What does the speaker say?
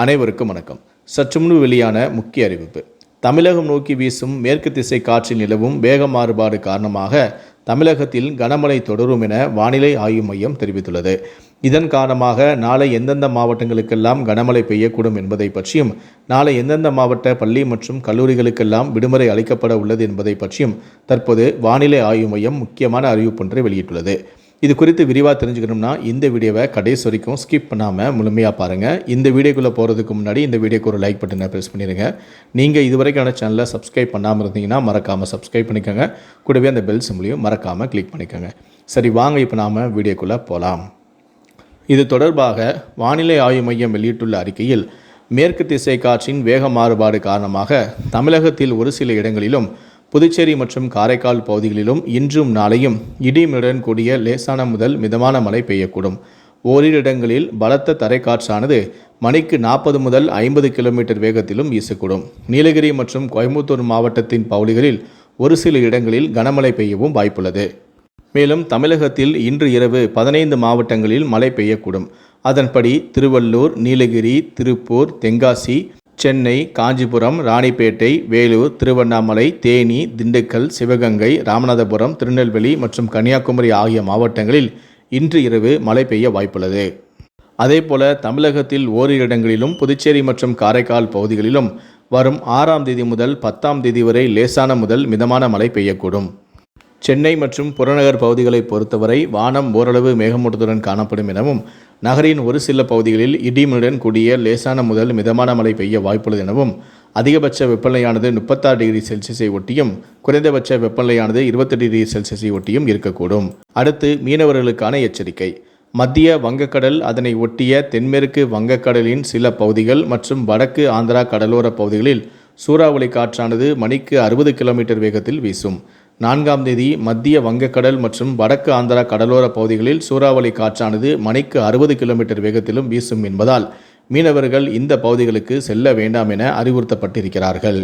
அனைவருக்கும் வணக்கம். சற்று முன்பு வெளியான முக்கிய அறிவிப்பு. தமிழகம் நோக்கி வீசும் மேற்கு திசை காற்றில் நிலவும் வேக மாறுபாடு காரணமாக தமிழகத்தில் கனமழை தொடரும் என வானிலை ஆய்வு மையம் தெரிவித்துள்ளது. இதன் காரணமாக நாளை எந்தெந்த மாவட்டங்களுக்கெல்லாம் கனமழை பெய்யக்கூடும் என்பதை பற்றியும் நாளை எந்தெந்த மாவட்ட பள்ளி மற்றும் கல்லூரிகளுக்கெல்லாம் விடுமுறை அளிக்கப்பட உள்ளது என்பதை பற்றியும் தற்போது வானிலை ஆய்வு மையம் முக்கியமான அறிவிப்பொன்றை வெளியிட்டுள்ளது. இது குறித்து விரிவாக தெரிஞ்சுக்கணும்னா இந்த வீடியோவை கடைசி வரைக்கும் ஸ்கிப் பண்ணாமல் முழுமையாக பாருங்கள் இந்த வீடியோக்குள்ளே போகிறதுக்கு முன்னாடி இந்த வீடியோக்கு ஒரு லைக் பட்டனை ப்ரெஸ் பண்ணிடுங்க நீங்கள் இதுவரைக்கான சேனலை சப்ஸ்கிரைப் பண்ணாமல் இருந்தீங்கன்னா மறக்காமல் சப்ஸ்கிரைப் பண்ணிக்கோங்க. கூடவே அந்த பெல் சிம்லையும் மறக்காமல் கிளிக் பண்ணிக்கோங்க. சரி வாங்க இப்போ நாம் வீடியோக்குள்ளே போகலாம் இது தொடர்பாக வானிலை ஆய்வு மையம் வெளியிட்டுள்ள அறிக்கையில் மேற்கு திசை காற்றின் வேக மாறுபாடு காரணமாக தமிழகத்தில் ஒரு சில இடங்களிலும் புதுச்சேரி மற்றும் காரைக்கால் பகுதிகளிலும் இன்றும் நாளையும் இடிமுடன் கூடிய லேசான முதல் மிதமான மழை பெய்யக்கூடும். ஓரிரு இடங்களில் பலத்த தரைக்காற்றானது மணிக்கு நாற்பது முதல் ஐம்பது கிலோமீட்டர் வேகத்திலும் வீசக்கூடும். நீலகிரி மற்றும் கோயம்புத்தூர் மாவட்டத்தின் பகுதிகளில் ஒரு சில இடங்களில் கனமழை பெய்யவும் வாய்ப்புள்ளது. மேலும் தமிழகத்தில் இன்று இரவு பதினைந்து மாவட்டங்களில் மழை பெய்யக்கூடும். அதன்படி திருவள்ளூர் நீலகிரி திருப்பூர் தென்காசி சென்னை காஞ்சிபுரம் ராணிப்பேட்டை வேலூர் திருவண்ணாமலை தேனி திண்டுக்கல் சிவகங்கை ராமநாதபுரம் திருநெல்வேலி மற்றும் கன்னியாகுமரி ஆகிய மாவட்டங்களில் இன்று இரவு மழை பெய்ய வாய்ப்புள்ளது. அதேபோல தமிழகத்தில் ஓரிரு இடங்களிலும் புதுச்சேரி மற்றும் காரைக்கால் பகுதிகளிலும் வரும் ஆறாம் தேதி முதல் பத்தாம் தேதி வரை லேசான முதல் மிதமான மழை பெய்யக்கூடும். சென்னை மற்றும் புறநகர் பகுதிகளை பொறுத்தவரை வானம் ஓரளவு மேகமூட்டத்துடன் காணப்படும் எனவும் நகரின் ஒரு சில பகுதிகளில் இடிமுடன் கூடிய லேசான முதல் மிதமான மழை பெய்ய வாய்ப்புள்ளது எனவும் அதிகபட்ச வெப்பநிலையானது முப்பத்தாறு டிகிரி செல்சியஸை ஒட்டியும் குறைந்தபட்ச வெப்பநிலையானது இருபத்தி டிகிரி செல்சியஸை ஒட்டியும் இருக்கக்கூடும். அடுத்து மீனவர்களுக்கான எச்சரிக்கை. மத்திய வங்கக்கடல் அதனை ஒட்டிய தென்மேற்கு வங்கக்கடலின் சில பகுதிகள் மற்றும் வடக்கு ஆந்திரா கடலோர பகுதிகளில் சூறாவளி காற்றானது மணிக்கு அறுபது கிலோமீட்டர் வேகத்தில் வீசும். நான்காம் தேதி மத்திய வங்கக்கடல் மற்றும் வடக்கு ஆந்திரா கடலோர பகுதிகளில் சூறாவளி காற்றானது மணிக்கு அறுபது கிலோமீட்டர் வேகத்திலும் வீசும் என்பதால் மீனவர்கள் இந்த பகுதிகளுக்கு செல்ல வேண்டாம் என அறிவுறுத்தப்பட்டிருக்கிறார்கள்.